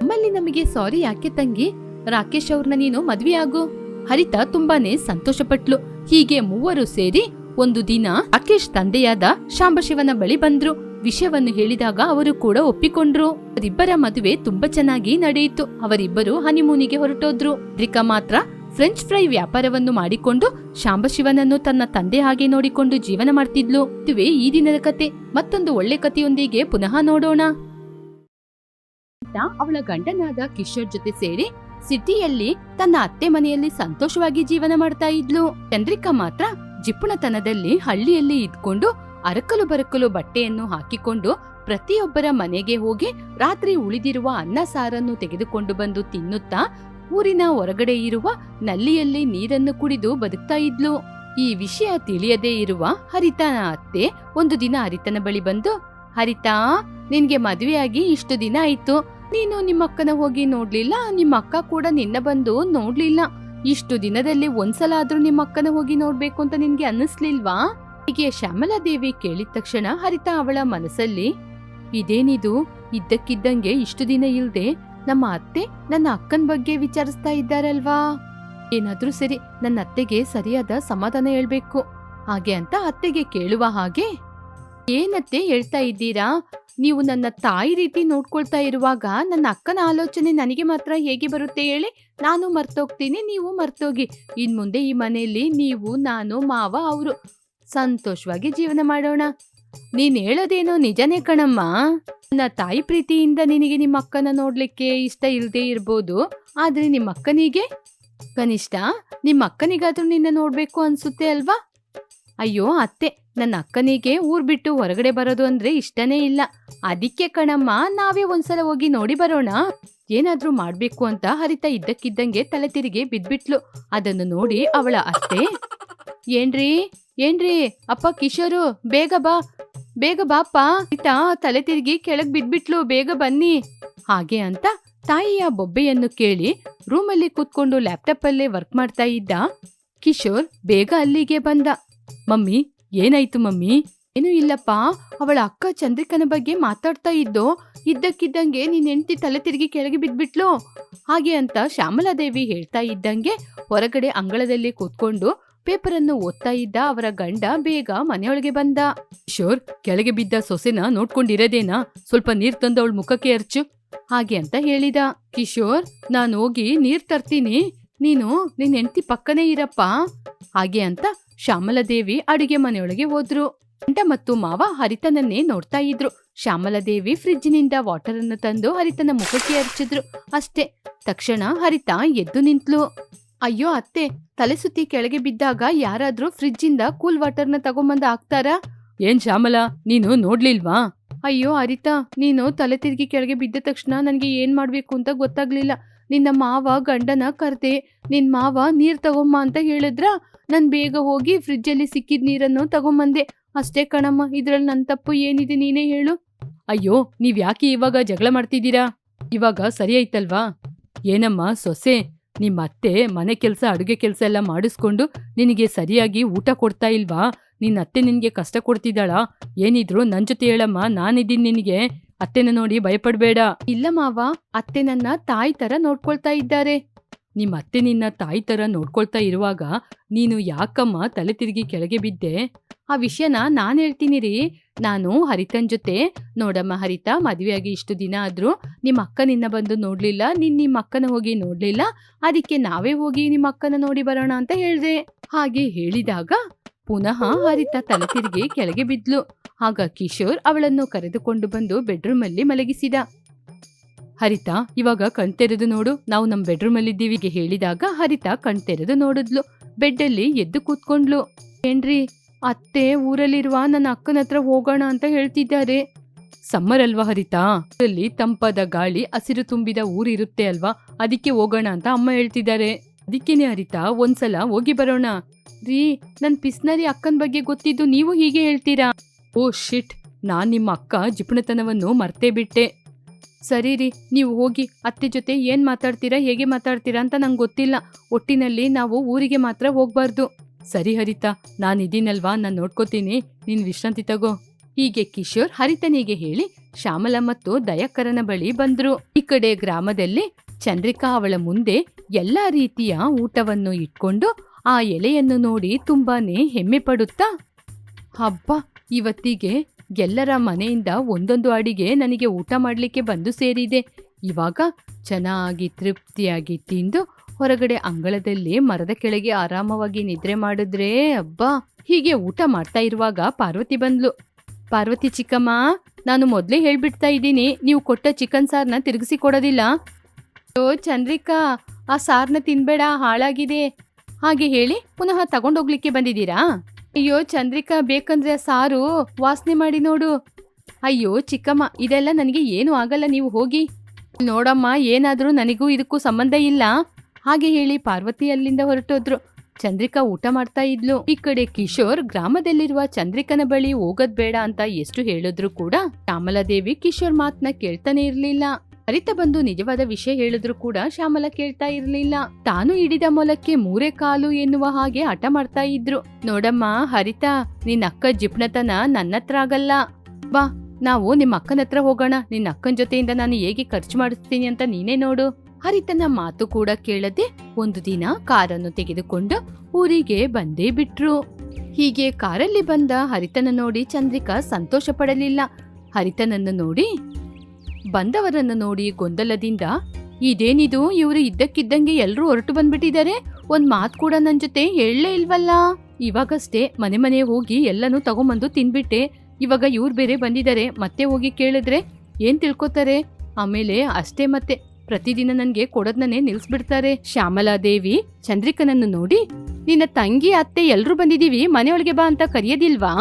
ನಮ್ಮಲ್ಲಿ ನಮಗೆ ಸಾರಿ ಯಾಕೆ ತಂಗಿ? ರಾಕೇಶ್ ಅವ್ರನ್ನ ನೀನು ಮದ್ವೆ ಆಗು. ಹರಿತಾ ತುಂಬಾನೇ ಸಂತೋಷಪಟ್ಲು. ಹೀಗೆ ಮೂವರು ಸೇರಿ ಒಂದು ದಿನ ರಾಕೇಶ್ ತಂದೆಯಾದ ಶಾಂಬಶಿವನ ಬಳಿ ಬಂದ್ರು. ವಿಷಯವನ್ನು ಹೇಳಿದಾಗ ಅವರು ಕೂಡ ಒಪ್ಪಿಕೊಂಡ್ರು. ಅವರಿಬ್ಬರ ಮದುವೆ ತುಂಬಾ ಚೆನ್ನಾಗಿ ನಡೆಯಿತು. ಅವರಿಬ್ಬರು ಹನಿಮೂನಿಗೆ ಹೊರಟೋದ್ರು. ರಿಕಾ ಮಾತ್ರ ಫ್ರೆಂಚ್ ಫ್ರೈ ವ್ಯಾಪಾರವನ್ನು ಮಾಡಿಕೊಂಡು ಶಾಂಬಶಿವನನ್ನು ತನ್ನ ತಂದೆ ಹಾಗೆ ನೋಡಿಕೊಂಡು ಜೀವನ ಮಾಡ್ತಿದ್ಲು. ಇದುವೇ ಈ ದಿನದ ಕತೆ. ಮತ್ತೊಂದು ಒಳ್ಳೆ ಕಥೆಯೊಂದಿಗೆ ಪುನಃ ನೋಡೋಣ. ಅವಳ ಗಂಡನಾದ ಕಿಶೋರ್ ಜೊತೆ ಸೇರಿ ಸಿಟಿಯಲ್ಲಿ ತನ್ನ ಅತ್ತೆ ಮನೆಯಲ್ಲಿ ಸಂತೋಷವಾಗಿ ಜೀವನ ಮಾಡ್ತಾ ಇದ್ಲು. ಚಂದ್ರಿಕಾ ಮಾತ್ರ ಜಿಪ್ಪುಣತನದಲ್ಲಿ ಹಳ್ಳಿಯಲ್ಲಿ ಇದ್ಕೊಂಡು ಅರಕಲು ಬರಕಲು ಬಟ್ಟೆಯನ್ನು ಹಾಕಿಕೊಂಡು ಪ್ರತಿಯೊಬ್ಬರ ಮನೆಗೆ ಹೋಗಿ ರಾತ್ರಿ ಉಳಿದಿರುವ ಅನ್ನ ಸಾರನ್ನು ತೆಗೆದುಕೊಂಡು ಬಂದು ತಿನ್ನುತ್ತಾ ಊರಿನ ಹೊರಗಡೆ ಇರುವ ನಲ್ಲಿಯಲ್ಲಿ ನೀರನ್ನು ಕುಡಿದು ಬದುಕ್ತಾ ಇದ್ಲು. ಈ ವಿಷಯ ತಿಳಿಯದೇ ಇರುವ ಹರಿತನ ಅತ್ತೆ ಒಂದು ದಿನ ಹರಿತನ ಬಳಿ ಬಂದು, ಹರಿತಾ, ನಿನ್ಗೆ ಮದುವೆಯಾಗಿ ಇಷ್ಟು ದಿನ ಆಯ್ತು. ನೀನು ನಿಮ್ಮ ಅಕ್ಕನ ಹೋಗಿ ನೋಡ್ಲಿಲ್ಲ? ನಿಮ್ಮ ಅಕ್ಕ ಕೂಡ ನಿನ್ನ ಬಂದು ನೋಡ್ಲಿಲ್ಲ. ಇಷ್ಟು ದಿನದಲ್ಲಿ ಒಂದ್ಸಲ ಆದ್ರೂ ನಿಮ್ಮ ಅಕ್ಕನ ಹೋಗಿ ನೋಡ್ಬೇಕು ಅಂತ ನಿನ್ಗೆ ಅನ್ನಿಸ್ಲಿಲ್ವಾ? ಹೀಗೆ ಶ್ಯಾಮಲಾದೇವಿ ಕೇಳಿದ ತಕ್ಷಣ ಹರಿತಾ ಅವಳ ಮನಸ್ಸಲ್ಲಿ, ಇದೇನಿದು? ಇದ್ದಕ್ಕಿದ್ದಂಗೆ ಇಷ್ಟು ದಿನ ಇಲ್ದೆ ನಮ್ಮ ಅತ್ತೆ ನನ್ನ ಅಕ್ಕನ ಬಗ್ಗೆ ವಿಚಾರಿಸ್ತಾ ಇದ್ದಾರಲ್ವಾ? ಏನಾದ್ರೂ ಸರಿ ನನ್ನ ಅತ್ತೆಗೆ ಸರಿಯಾದ ಸಮಾಧಾನ ಹೇಳ್ಬೇಕು. ಹಾಗೆ ಅಂತ ಅತ್ತೆಗೆ ಕೇಳುವ ಹಾಗೆ ಏನತ್ತೆ ಹೇಳ್ತಾ ಇದ್ದೀರಾ? ನೀವು ನನ್ನ ತಾಯಿ ರೀತಿ ನೋಡ್ಕೊಳ್ತಾ ಇರುವಾಗ ನನ್ನ ಅಕ್ಕನ ಆಲೋಚನೆ ನನಗೆ ಮಾತ್ರ ಹೇಗೆ ಬರುತ್ತೆ ಹೇಳಿ? ನಾನು ಮರ್ತೋಗ್ತೀನಿ, ನೀವು ಮರ್ತೋಗಿ. ಇನ್ಮುಂದೆ ಈ ಮನೆಯಲ್ಲಿ ನೀವು, ನಾನು, ಮಾವ, ಅವರು. ಸಂತೋಷವಾಗಿ ಜೀವನ ಮಾಡೋಣ. ನೀನ್ ಹೇಳೋದೇನೋ ನಿಜನೇ ಕಣಮ್ಮ? ನನ್ನ ತಾಯಿ ಪ್ರೀತಿಯಿಂದ ನಿನಗೆ ನಿಮ್ಮ ಅಕ್ಕನ ನೋಡ್ಲಿಕ್ಕೆ ಇಷ್ಟ ಇಲ್ಲದೆ ಇರ್ಬೋದು, ಆದ್ರೆ ನಿಮ್ಮ ಅಕ್ಕನಿಗೆ? ಕನಿಷ್ಠ, ನಿಮ್ಮ ಅಕ್ಕನಿಗಾದ್ರೂ ನಿನ್ನ ನೋಡ್ಬೇಕು ಅನ್ಸುತ್ತೆ ಅಲ್ವಾ? ಅಯ್ಯೋ, ಅತ್ತೆ, ನನ್ನ ಅಕ್ಕನಿಗೆ ಊರ್ ಬಿಟ್ಟು ಹೊರಗಡೆ ಬರೋದು ಅಂದ್ರೆ ಇಷ್ಟನೇ ಇಲ್ಲ. ಅದಕ್ಕೆ ಕಣಮ್ಮ, ನಾವೇ ಒಂದ್ಸಲ ಹೋಗಿ ನೋಡಿ ಬರೋಣ. ಏನಾದ್ರೂ ಮಾಡ್ಬೇಕು ಅಂತ ಹರಿತ ಇದ್ದಕ್ಕಿದ್ದಂಗೆ ತಲೆ ತಿರುಗಿ ಬಿದ್ಬಿಟ್ಲು. ಅದನ್ನು ನೋಡಿ ಅವಳ ಅತ್ತೆ, ಏನ್ರಿ ಏನ್ರಿ, ಅಪ್ಪ ಕಿಶೋರು, ಬೇಗ ಬಾ. ಬೇಗ ಬಾಪ್ಪ. ಹರಿತ ತಲೆ ತಿರುಗಿ ಕೆಳಗ್ ಬಿದ್ಬಿಟ್ಲು, ಬೇಗ ಬನ್ನಿ. ಹಾಗೆ ಅಂತ ತಾಯಿಯ ಬೊಬ್ಬೆಯನ್ನು ಕೇಳಿ ರೂಮಲ್ಲಿ ಕೂತ್ಕೊಂಡು ಲ್ಯಾಪ್ಟಾಪ್ ಅಲ್ಲೇ ವರ್ಕ್ ಮಾಡ್ತಾ ಇದ್ದ ಕಿಶೋರ್ ಬೇಗ ಅಲ್ಲಿಗೆ ಬಂದ. ಮಮ್ಮಿ, ಏನಾಯ್ತು ಮಮ್ಮಿ? ಏನೂ ಇಲ್ಲಪ್ಪ. ಅವಳ ಅಕ್ಕ ಚಂದ್ರಿಕನ ಬಗ್ಗೆ ಮಾತಾಡ್ತಾ ಇದ್ದೋ, ಇದ್ದಕ್ಕಿದ್ದಂಗೆ ನೀನ್ ಹೆಂಡತಿ ತಲೆ ತಿರುಗಿ ಕೆಳಗೆ ಬಿದ್ಬಿಟ್ಲು. ಹಾಗೆ ಅಂತ ಶ್ಯಾಮಲಾದೇವಿ ಹೇಳ್ತಾ ಇದ್ದಂಗೆ ಹೊರಗಡೆ ಅಂಗಳದಲ್ಲಿ ಕೂತ್ಕೊಂಡು ಪೇಪರನ್ನು ಓದ್ತಾ ಇದ್ದ ಅವರ ಗಂಡ ಬೇಗ ಮನೆಯೊಳಗೆ ಬಂದ. ಶೋರ್, ಕೆಳಗೆ ಬಿದ್ದ ಸೊಸೆನ ನೋಡ್ಕೊಂಡಿರೋದೇನಾ? ಸ್ವಲ್ಪ ನೀರ್ ತಂದು ಅವಳ ಮುಖಕ್ಕೆ ಅರ್ಚು. ಹಾಗೆ ಅಂತ ಹೇಳಿದ. ಕಿಶೋರ್, ನಾನು ಹೋಗಿ ನೀರ್ ತರ್ತೀನಿ. ನೀನು ನಿನ್ ಹೆಂಡತಿ ಪಕ್ಕನೇ ಇರಪ್ಪ. ಹಾಗೆ ಅಂತ ಶ್ಯಾಮಲಾದೇವಿ ಅಡುಗೆ ಮನೆಯೊಳಗೆ ಹೋದ್ರು. ಗಂಡ ಮತ್ತು ಮಾವ ಹರಿತನನ್ನೇ ನೋಡ್ತಾ ಇದ್ರು. ಶ್ಯಾಮಲಾದೇವಿ ಫ್ರಿಜ್ನಿಂದ ವಾಟರ್ ಅನ್ನು ತಂದು ಹರಿತನ ಮುಖಕ್ಕೆ ಹರಿಚಿದ್ರು ಅಷ್ಟೇ. ತಕ್ಷಣ ಹರಿತ ಎದ್ದು ನಿಂತ್ಲು. ಅಯ್ಯೋ ಅತ್ತೆ ತಲೆ ಸುತ್ತಿ ಕೆಳಗೆ ಬಿದ್ದಾಗ ಯಾರಾದ್ರೂ ಫ್ರಿಜ್ಜಿಂದ ಕೂಲ್ ವಾಟರ್ನ ತಗೊಂಬಂದ ಹಾಕ್ತಾರಾ? ಏನ್ ಶ್ಯಾಮಲಾ ನೀನು ನೋಡ್ಲಿಲ್ವಾ? ಅಯ್ಯೋ ಅರಿತಾ ನೀನು ತಲೆ ತಿರುಗಿ ಕೆಳಗೆ ಬಿದ್ದ ತಕ್ಷಣ ನನಗೆ ಏನ್ ಮಾಡ್ಬೇಕು ಅಂತ ಗೊತ್ತಾಗ್ಲಿಲ್ಲ. ನಿನ್ನ ಮಾವ ಗಂಡನ ಕರ್ದೆ ನಿನ್ ಮಾವ ನೀರ್ ತಗೊಂಬ ಅಂತ ಹೇಳಿದ್ರ ನಾನ್ ಬೇಗ ಹೋಗಿ ಫ್ರಿಜ್ಜಲ್ಲಿ ಸಿಕ್ಕಿದ ನೀರನ್ನು ತಗೊಂಬಂದೆ. ಅಷ್ಟೇ ಕಣಮ್ಮ ಇದ್ರಲ್ಲಿ ನನ್ ತಪ್ಪು ಏನಿದೆ ನೀನೇ ಹೇಳು. ಅಯ್ಯೋ ನೀವ್ ಯಾಕೆ ಇವಾಗ ಜಗಳ ಮಾಡ್ತಿದ್ದೀರಾ? ಇವಾಗ ಸರಿ ಆಯ್ತಲ್ವಾ? ಏನಮ್ಮ ಸೊಸೆ? ನಿಮ್ಮ ಅತ್ತೆ ಮನೆ ಕೆಲಸ, ಅಡುಗೆ ಕೆಲಸ ಎಲ್ಲ ಮಾಡಿಸ್ಕೊಂಡು ನಿನಗೆ ಸರಿಯಾಗಿ ಊಟ ಕೊಡ್ತಾ ಇಲ್ವಾ? ನಿನ್ನ ಅತ್ತೆ ನಿನಗೆ ಕಷ್ಟ ಕೊಡ್ತಿದ್ದಾಳಾ. ಏನಿದ್ರು ನನ್ನ ಜೊತೆ ಹೇಳಮ್ಮ, ನಾನಿದ್ದೀನಿ ನಿನಗೆ. ಅತ್ತೆನ ನೋಡಿ ಭಯಪಡ್ಬೇಡ. ಇಲ್ಲ ಮಾವ, ಅತ್ತೆ ನನ್ನ ತಾಯಿ ತರ ನೋಡ್ಕೊಳ್ತಾ ಇದ್ದಾರೆ. ನಿಮ್ಮ ಅತ್ತೆ ನಿನ್ನ ತಾಯಿ ತರ ನೋಡ್ಕೊಳ್ತಾ ಇರುವಾಗ ನೀನು ಯಾಕಮ್ಮ ತಲೆ ತಿರುಗಿ ಕೆಳಗೆ ಬಿದ್ದೆ? ಆ ವಿಷಯನ ನಾನು ಹೇಳ್ತೀನಿ ರೀ. ನಾನು ಹರಿತನ್ ಜೊತೆ, ನೋಡಮ್ಮ ಹರಿತ, ಮದುವೆಯಾಗಿ ಇಷ್ಟು ದಿನ ಆದರೂ ನಿಮ್ಮ ಅಕ್ಕ ನಿನ್ನ ಬಂದು ನೋಡಲಿಲ್ಲ, ನಿನ್ ನಿಮ್ಮ ಅಕ್ಕನ ಹೋಗಿ ನೋಡಲಿಲ್ಲ, ಅದಕ್ಕೆ ನಾವೇ ಹೋಗಿ ನಿಮ್ಮ ಅಕ್ಕನ ನೋಡಿ ಬರೋಣ ಅಂತ ಹೇಳ್ದೆ. ಹಾಗೆ ಹೇಳಿದಾಗ ಪುನಃ ಹರಿತ ತಲೆ ತಿರುಗಿ ಕೆಳಗೆ ಬಿದ್ಲು. ಆಗ ಕಿಶೋರ್ ಅವಳನ್ನು ಕರೆದುಕೊಂಡು ಬಂದು ಬೆಡ್ರೂಮಲ್ಲಿ ಮಲಗಿಸಿದ. ಹರಿತ, ಇವಾಗ ಕಣ್ತೆರೆದು ನೋಡು. ನಾವು ನಮ್ ಬೆಡ್ರೂಮ್ ಅಲ್ಲಿ ಇದ್ದೀವಿ ಹೀಗೆ ಹೇಳಿದಾಗ ಹರಿತಾ ಕಣ್ತೆರೆದು ನೋಡಿದ್ಲು. ಬೆಡ್ಡಲ್ಲಿ ಎದ್ದು ಕೂತ್ಕೊಂಡ್ಲು. ಏನ್ರಿ, ಅತ್ತೆ ಊರಲ್ಲಿರುವ ನನ್ನ ಅಕ್ಕನ ಹತ್ರ ಹೋಗೋಣ ಅಂತ ಹೇಳ್ತಿದ್ದಾರೆ. ಸಮ್ಮರ್ ಅಲ್ವಾ ಹರಿತಾ? ಊರಲ್ಲಿ ತಂಪಾದ ಗಾಳಿ, ಹಸಿರು ತುಂಬಿದ ಊರಿರುತ್ತೆ ಅಲ್ವಾ? ಅದಕ್ಕೆ ಹೋಗೋಣ ಅಂತ ಅಮ್ಮ ಹೇಳ್ತಿದ್ದಾರೆ. ಅದಕ್ಕೇನೆ ಹರಿತಾ, ಒಂದ್ಸಲ ಹೋಗಿ ಬರೋಣ. ರೀ, ನನ್ ಪಿಸ್ನರಿ ಅಕ್ಕನ ಬಗ್ಗೆ ಗೊತ್ತಿದ್ದು ನೀವು ಹೀಗೆ ಹೇಳ್ತೀರಾ? ಓ ಶಿಟ್ ನಾನ್ ನಿಮ್ಮ ಅಕ್ಕ ಜಿಪುಣತನವನ್ನು ಮರ್ತೇ ಬಿಟ್ಟೆ. ಸರಿ ರೀ, ನೀವು ಹೋಗಿ ಅತ್ತೆ ಜೊತೆ ಏನ್ ಮಾತಾಡ್ತೀರಾ, ಹೇಗೆ ಮಾತಾಡ್ತೀರಾ ಅಂತ ನಂಗೆ ಗೊತ್ತಿಲ್ಲ. ಒಟ್ಟಿನಲ್ಲಿ ನಾವು ಊರಿಗೆ ಮಾತ್ರ ಹೋಗ್ಬಾರ್ದು. ಸರಿ ಹರಿತಾ ನಾನಿದ್ದೀನಲ್ವಾ ನಾನು ನೋಡ್ಕೋತೀನಿ. ನೀನ್ ವಿಶ್ರಾಂತಿ ತಗೋ. ಹೀಗೆ ಕಿಶೋರ್ ಹರಿತನಿಗೆ ಹೇಳಿ ಶ್ಯಾಮಲ ಮತ್ತು ದಯಕರನ ಬಳಿ ಬಂದ್ರು. ಈ ಕಡೆ ಗ್ರಾಮದಲ್ಲಿ ಚಂದ್ರಿಕಾ ಅವಳ ಮುಂದೆ ಎಲ್ಲಾ ರೀತಿಯ ಊಟವನ್ನು ಇಟ್ಕೊಂಡು ಆ ಎಲೆಯನ್ನು ನೋಡಿ ತುಂಬಾನೇ ಹೆಮ್ಮೆ ಪಡುತ್ತಾ, ಹಬ್ಬ, ಇವತ್ತಿಗೆ ಎಲ್ಲರ ಮನೆಯಿಂದ ಒಂದೊಂದು ಅಡಿಗೆ ನನಗೆ ಊಟ ಮಾಡಲಿಕ್ಕೆ ಬಂದು ಸೇರಿದೆ. ಇವಾಗ ಚೆನ್ನಾಗಿ ತೃಪ್ತಿಯಾಗಿ ತಿಂದು ಹೊರಗಡೆ ಅಂಗಳದಲ್ಲಿ ಮರದ ಕೆಳಗೆ ಆರಾಮವಾಗಿ ನಿದ್ರೆ ಮಾಡಿದ್ರೆ ಅಬ್ಬಾ! ಹೀಗೆ ಊಟ ಮಾಡ್ತಾ ಇರುವಾಗ ಪಾರ್ವತಿ ಬಂದ್ಲು. ಪಾರ್ವತಿ, ಚಿಕ್ಕಮ್ಮ, ನಾನು ಮೊದಲೇ ಹೇಳ್ಬಿಡ್ತಾ ಇದ್ದೀನಿ, ನೀವು ಕೊಟ್ಟ ಚಿಕನ್ ಸಾರ್ನ ತಿರುಗಿಸಿ ಕೊಡೋದಿಲ್ಲ. ಓ, ಚಂದ್ರಿಕಾ, ಆ ಸಾರ್ನ ತಿನ್ಬೇಡ, ಹಾಳಾಗಿದೆ. ಹಾಗೆ ಹೇಳಿ ಪುನಃ ತಗೊಂಡೋಗ್ಲಿಕ್ಕೆ ಬಂದಿದ್ದೀರಾ? ಅಯ್ಯೋ, ಚಂದ್ರಿಕಾ ಬೇಕಂದ್ರೆ ಸಾರು ವಾಸನೆ ಮಾಡಿ ನೋಡು. ಅಯ್ಯೋ, ಚಿಕ್ಕಮ್ಮ, ಇದೆಲ್ಲ ನನಗೆ ಏನು ಆಗಲ್ಲ, ನೀವು ಹೋಗಿ. ನೋಡಮ್ಮ, ಏನಾದರೂ ನನಗೂ ಇದಕ್ಕೂ ಸಂಬಂಧ ಇಲ್ಲ. ಹಾಗೆ ಹೇಳಿ ಪಾರ್ವತಿ ಅಲ್ಲಿಂದ ಹೊರಟೋದ್ರು. ಚಂದ್ರಿಕಾ ಊಟ ಮಾಡ್ತಾ ಇದ್ಲು. ಈ ಕಡೆ ಕಿಶೋರ್ ಗ್ರಾಮದಲ್ಲಿರುವ ಚಂದ್ರಿಕನ ಬಳಿ ಹೋಗೋದ್ ಬೇಡ ಅಂತ ಎಷ್ಟು ಹೇಳಿದ್ರು ಕೂಡ ಶ್ಯಾಮಲಾದೇವಿ ಕಿಶೋರ್ ಮಾತನ್ನ ಕೇಳ್ತಾನೆ ಇರ್ಲಿಲ್ಲ. ಹರಿತ ಬಂದು ನಿಜವಾದ ವಿಷಯ ಹೇಳಿದ್ರು ಕೂಡ ಶ್ಯಾಮಲ ಕೇಳ್ತಾ ಇರಲಿಲ್ಲ. ತಾನು ಹಿಡಿದ ಮೊಲಕ್ಕೆ ಮೂರೇ ಕಾಲು ಎನ್ನುವ ಹಾಗೆ ಹಠ ಮಾಡ್ತಾ ಇದ್ರು. ನೋಡಮ್ಮ, ಹರಿತ, ನಿನ್ನ ಅಕ್ಕ ಜಿಪ್ಣತನ ನನ್ನ ಹತ್ರ ಆಗಲ್ಲ ಬಾ, ನಾವು ನಿಮ್ಮ ಅಕ್ಕನ ಹತ್ರ ಹೋಗೋಣ. ನಿನ್ನ ಅಕ್ಕನ ಜೊತೆಯಿಂದ ನಾನು ಹೇಗೆ ಖರ್ಚು ಮಾಡಿಸ್ತೀನಿ ಅಂತ ನೀನೇ ನೋಡು. ಹರಿತನ ಮಾತು ಕೂಡ ಕೇಳದೆ ಒಂದು ದಿನ ಕಾರನ್ನು ತೆಗೆದುಕೊಂಡು ಊರಿಗೆ ಬಂದೇ ಬಿಟ್ರು. ಹೀಗೆ ಕಾರಲ್ಲಿ ಬಂದ ಹರಿತನ ನೋಡಿ ಚಂದ್ರಿಕಾ ಸಂತೋಷ ಪಡಲಿಲ್ಲ. ಹರಿತನನ್ನು ನೋಡಿ ಬಂದವರನ್ನು ನೋಡಿ ಗೊಂದಲದಿಂದ, ಇದೇನಿದು? ಇವರು ಇದ್ದಕ್ಕಿದ್ದಂಗೆ ಎಲ್ಲರೂ ಹೊರಟು ಬಂದ್ಬಿಟ್ಟಿದ್ದಾರೆ ಒಂದ್ ಮಾತ್ ಕೂಡ ನನ್ ಜೊತೆ ಹೇಳಲೇ ಇಲ್ವಲ್ಲ? ಇವಾಗಷ್ಟೇ ಮನೆ ಮನೆ ಹೋಗಿ ಎಲ್ಲನೂ ತಗೊಂಬಂದು ತಿನ್ಬಿಟ್ಟೆ ಇವಾಗ ಇವ್ರು ಬೇರೆ ಬಂದಿದ್ದಾರೆ ಮತ್ತೆ ಹೋಗಿ ಕೇಳಿದ್ರೆ ಏನ್ ತಿಳ್ಕೊತಾರೆ? ಆಮೇಲೆ ಅಷ್ಟೇ ಮತ್ತೆ. ಪ್ರತಿದಿನ ನನ್ಗೆ ಕೊಡೋದ್ನೇ ನಿಲ್ಸ್ಬಿಡ್ತಾರೆ. ಶ್ಯಾಮಲಾದೇವಿ, ಚಂದ್ರಿಕನನ್ನು ನೋಡಿ, ನಿನ್ನ ತಂಗಿ, ಅತ್ತೆ ಎಲ್ರೂ ಬಂದಿದೀವಿ. ಮನೆಯೊಳಗೆ ಬಾ ಅಂತ ಕರೆಯೋದಿಲ್ವಾ?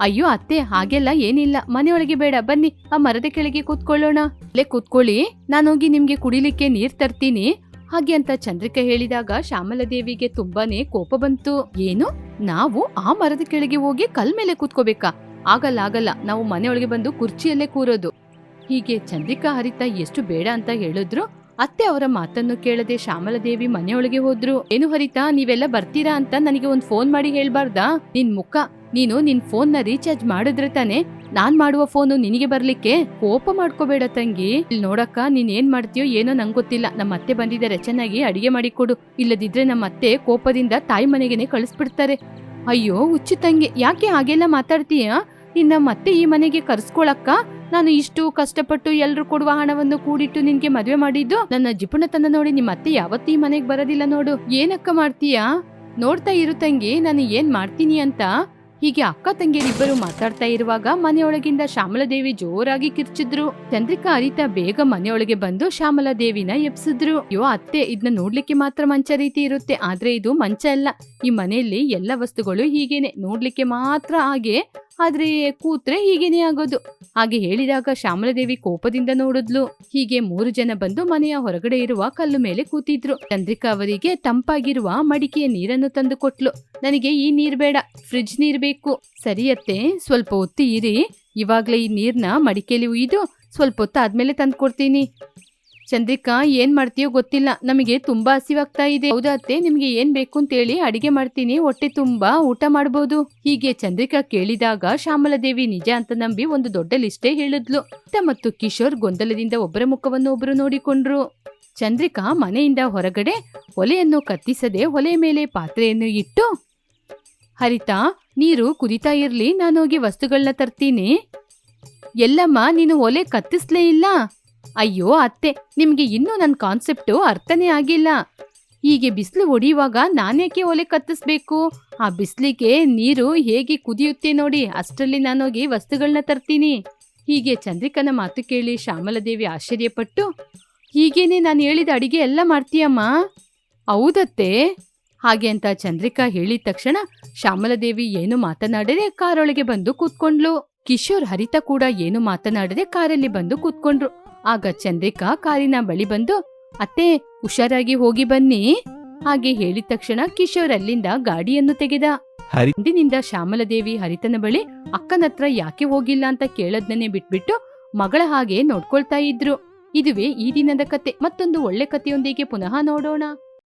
ಅಯ್ಯೋ, ಅತ್ತೆ, ಹಾಗೆಲ್ಲ ಏನಿಲ್ಲ. ಮನೆಯೊಳಗೆ ಬೇಡ. ಬನ್ನಿ, ಆ ಮರದ ಕೆಳಗೆ ಕೂತ್ಕೊಳ್ಳೋಣ. ಅಲ್ಲೇ ಕೂತ್ಕೊಳ್ಳಿ. ನಾನೋಗಿ ನಿಮ್ಗೆ ಕುಡಿಲಿಕ್ಕೆ ನೀರ್ ತರ್ತೀನಿ. ಹಾಗೆ ಅಂತ ಚಂದ್ರಿಕಾ ಹೇಳಿದಾಗ ಶ್ಯಾಮಲದೇವಿಗೆ ತುಂಬಾನೇ ಕೋಪ ಬಂತು. ಏನು? ನಾವು ಆ ಮರದ ಕೆಳಗೆ ಹೋಗಿ ಕಲ್ ಮೇಲೆ ಕೂತ್ಕೋಬೇಕಾ? ಆಗಲ್ಲ ಆಗಲ್ಲ. ನಾವು ಮನೆಯೊಳಗೆ ಬಂದು ಕುರ್ಚಿಯಲ್ಲೇ ಕೂರೋದು. ಹೀಗೆ ಚಂದ್ರಿಕಾ ಹರಿತ ಎಷ್ಟು ಬೇಡ ಅಂತ ಹೇಳಿದ್ರು. ಅತ್ತೆ ಅವರ ಮಾತನ್ನು ಕೇಳದೆ ಶ್ಯಾಮಲದೇವಿ ಮನೆಯೊಳಗೆ ಹೋದ್ರು. ಏನು ಹರಿತಾ, ನೀವೆಲ್ಲ ಬರ್ತೀರಾ ಅಂತ ನನಗೆ ಒಂದು ಫೋನ್ ಮಾಡಿ ಹೇಳ್ಬಾರ್ದಾ? ನಿನ್ ಮುಖ. ನೀನು ನಿನ್ ಫೋನ್ನ ರೀಚಾರ್ಜ್ ಮಾಡಿದ್ರೆ ತಾನೆ ನಾನ್ ಮಾಡುವ ಫೋನು ನಿನಗೆ ಬರ್ಲಿಕ್ಕೆ ಕೋಪ ಮಾಡ್ಕೋಬೇಡ ತಂಗಿ. ಇಲ್ಲಿ ನೋಡಕ್ಕ, ನೀನ್ ಏನ್ ಮಾಡ್ತೀಯೋ ಏನೋ ನಂಗೆ ಗೊತ್ತಿಲ್ಲ. ನಮ್ಮ ಅತ್ತೆ ಬಂದಿದ್ದಾರೆ, ಚೆನ್ನಾಗಿ ಅಡಿಗೆ ಮಾಡಿ ಕೊಡು. ಇಲ್ಲದಿದ್ರೆ ನಮ್ಮ ಅತ್ತೆ ಕೋಪದಿಂದ ತಾಯಿ ಮನೆಗೆನೆ ಕಳಿಸ್ಬಿಡ್ತಾರೆ. ಅಯ್ಯೋ, ಹುಚ್ಚು ತಂಗಿ, ಯಾಕೆ ಹಾಗೆಲ್ಲ ಮಾತಾಡ್ತೀಯ? ನಿನ್ನ ಮತ್ತೆ ಈ ಮನೆಗೆ ಕರ್ಸ್ಕೊಳಕ್ಕ? ನಾನು ಇಷ್ಟು ಕಷ್ಟಪಟ್ಟು ಎಲ್ರು ಕೊಡುವ ಹಣವನ್ನು ಕೂಡಿಟ್ಟು ನಿನ್ಗೆ ಮದುವೆ ಮಾಡಿದ್ದು? ನನ್ನ ಜಿಪುಣತನ ನೋಡಿ ನಿಮ್ಮ ಅತ್ತೆ ಯಾವತ್ತೂ ಈ ಮನೆಗೆ ಬರೋದಿಲ್ಲ ನೋಡು. ಏನಕ್ಕ ಮಾಡ್ತೀಯಾ? ನೋಡ್ತಾ ಇರು ತಂಗಿ, ನಾನು ಏನ್ ಮಾಡ್ತೀನಿ ಅಂತ. ಹೀಗೆ ಅಕ್ಕ ತಂಗಿಯರಿಬ್ಬರು ಮಾತಾಡ್ತಾ ಇರುವಾಗ ಮನೆಯೊಳಗಿಂದ ಶ್ಯಾಮಲಾದೇವಿ ಜೋರಾಗಿ ಕಿರ್ಚಿದ್ರು. ಚಂದ್ರಿಕಾ, ಅರಿತ ಬೇಗ ಮನೆಯೊಳಗೆ ಬಂದು ಶ್ಯಾಮಲಾದೇವಿನ ಎಬ್ಸಿದ್ರು. ಅಯ್ಯೋ, ಅತ್ತೆ ಇದನ್ನ ನೋಡ್ಲಿಕ್ಕೆ ಮಾತ್ರ ಮಂಚ ರೀತಿ ಇರುತ್ತೆ. ಆದ್ರೆ ಇದು ಮಂಚ ಅಲ್ಲ. ಈ ಮನೆಯಲ್ಲಿ ಎಲ್ಲ ವಸ್ತುಗಳು ಹೀಗೇನೆ. ನೋಡ್ಲಿಕ್ಕೆ ಮಾತ್ರ ಹಾಗೆ ಆದ್ರೆ ಕೂತ್ರೆ ಹೀಗೇನೆ ಆಗೋದು. ಹಾಗೆ ಹೇಳಿದಾಗ ಶ್ಯಾಮಲದೇವಿ ಕೋಪದಿಂದ ನೋಡಿದ್ಲು. ಹೀಗೆ ಮೂರು ಜನ ಬಂದು ಮನೆಯ ಹೊರಗಡೆ ಇರುವ ಕಲ್ಲು ಮೇಲೆ ಕೂತಿದ್ರು. ಚಂದ್ರಿಕಾ ಅವರಿಗೆ ತಂಪಾಗಿರುವ ಮಡಿಕೆಯ ನೀರನ್ನು ತಂದು ಕೊಟ್ಲು. ನನಗೆ ಈ ನೀರ್ ಬೇಡ ಫ್ರಿಡ್ಜ್ ನೀರ್ ಬೇಕು. ಸರಿಯತ್ತೆ ಸ್ವಲ್ಪ ಹೊತ್ತು ಇರಿ. ಇವಾಗ್ಲೇ ಈ ನೀರ್ನ ಮಡಿಕೆಯಲ್ಲಿ ಉಯ್ದು, ಸ್ವಲ್ಪ ಹೊತ್ತು ಆದ್ಮೇಲೆ ತಂದು ಕೊಡ್ತೀನಿ ಚಂದ್ರಿಕಾ, ಏನ್ ಮಾಡ್ತೀಯೋ ಗೊತ್ತಿಲ್ಲ. ನಮಗೆ ತುಂಬಾ ಹಸಿವಾಗ್ತಾ ಇದೆ. ಹೌದಾ ಅತ್ತೆ? ನಿಮ್ಗೆ ಏನ್ ಬೇಕು ಅಂತ ಹೇಳಿ ಅಡಿಗೆ ಮಾಡ್ತೀನಿ. ಹೊಟ್ಟೆ ತುಂಬಾ ಊಟ ಮಾಡ್ಬೋದು. ಹೀಗೆ ಚಂದ್ರಿಕಾ ಕೇಳಿದಾಗ ಶ್ಯಾಮಲಾದೇವಿ ನಿಜ ಅಂತ ನಂಬಿ ಒಂದು ದೊಡ್ಡ ಲಿಸ್ಟೇ ಹೇಳಿದ್ಲು. ಮತ್ತು ಕಿಶೋರ್ ಗೊಂದಲದಿಂದ ಒಬ್ಬರ ಮುಖವನ್ನು ಒಬ್ಬರು ನೋಡಿಕೊಂಡ್ರು. ಚಂದ್ರಿಕಾ ಮನೆಯಿಂದ ಹೊರಗಡೆ ಒಲೆಯನ್ನು ಕತ್ತಿಸದೆ ಒಲೆ ಮೇಲೆ ಪಾತ್ರೆಯನ್ನು ಇಟ್ಟು, ಹರಿತಾ, ನೀರು ಕುದಿತಾ ಇರ್ಲಿ ಹೋಗಿ ವಸ್ತುಗಳನ್ನ ತರ್ತೀನಿ. ಎಲ್ಲಮ್ಮ, ನೀನು ಒಲೆ ಕತ್ತಿಸ್ಲೇ ಇಲ್ಲ? ಅಯ್ಯೋ ಅತ್ತೆ, ನಿಮ್ಗೆ ಇನ್ನೂ ನನ್ನ ಕಾನ್ಸೆಪ್ಟು ಅರ್ಥನೇ ಆಗಿಲ್ಲ. ಹೀಗೆ ಬಿಸಿಲು ಹೊಡೆಯುವಾಗ ನಾನೇಕೆ ಒಲೆ ಕತ್ತಿಸ್ಬೇಕು ಆ ಬಿಸಿಲಿಗೆ ನೀರು ಹೇಗೆ ಕುದಿಯುತ್ತೆ ನೋಡಿ ಅಷ್ಟರಲ್ಲಿ ನಾನೋಗಿ ವಸ್ತುಗಳನ್ನ ತರ್ತೀನಿ. ಹೀಗೆ ಚಂದ್ರಿಕನ ಮಾತು ಕೇಳಿ ಶ್ಯಾಮಲಾದೇವಿ ಆಶ್ಚರ್ಯಪಟ್ಟು, ಹೀಗೇನೆ ನಾನು ಹೇಳಿದ ಅಡಿಗೆ ಎಲ್ಲ ಮಾಡ್ತೀಯಮ್ಮ? ಹೌದತ್ತೆ. ಹಾಗೆ ಅಂತ ಚಂದ್ರಿಕಾ ಹೇಳಿದ ತಕ್ಷಣ ಶ್ಯಾಮಲಾದೇವಿ ಏನು ಮಾತನಾಡದೆ ಕಾರೊಳಗೆ ಬಂದು ಕೂತ್ಕೊಂಡ್ಲು ಕಿಶೋರ್ ಹರಿತ ಕೂಡ ಏನು ಮಾತನಾಡದೆ ಕಾರಲ್ಲಿ ಬಂದು ಕೂತ್ಕೊಂಡ್ರು. ಆಗ ಚಂದ್ರಿಕಾ ಕಾರಿನ ಬಳಿ ಬಂದು ಅತ್ತೆ ಹುಷಾರಾಗಿ ಹೋಗಿ ಬನ್ನಿ. ಹಾಗೆ ಹೇಳಿದ ತಕ್ಷಣ ಕಿಶೋರ್ ಅಲ್ಲಿಂದ ಗಾಡಿಯನ್ನು ತೆಗೆದ. ಹಿಂದಿನಿಂದ ಶ್ಯಾಮಲಾದೇವಿ ಹರಿತನ ಬಳಿ ಅಕ್ಕನತ್ರ ಯಾಕೆ ಹೋಗಿಲ್ಲ ಅಂತ ಕೇಳದ್ನೇ ಬಿಟ್ಬಿಟ್ಟು ಮಗಳ ಹಾಗೆ ನೋಡ್ಕೊಳ್ತಾ ಇದ್ರು. ಇದುವೇ ಈ ದಿನದ ಕತೆ ಮತ್ತೊಂದು ಒಳ್ಳೆ ಕಥೆಯೊಂದಿಗೆ ಪುನಃ ನೋಡೋಣ.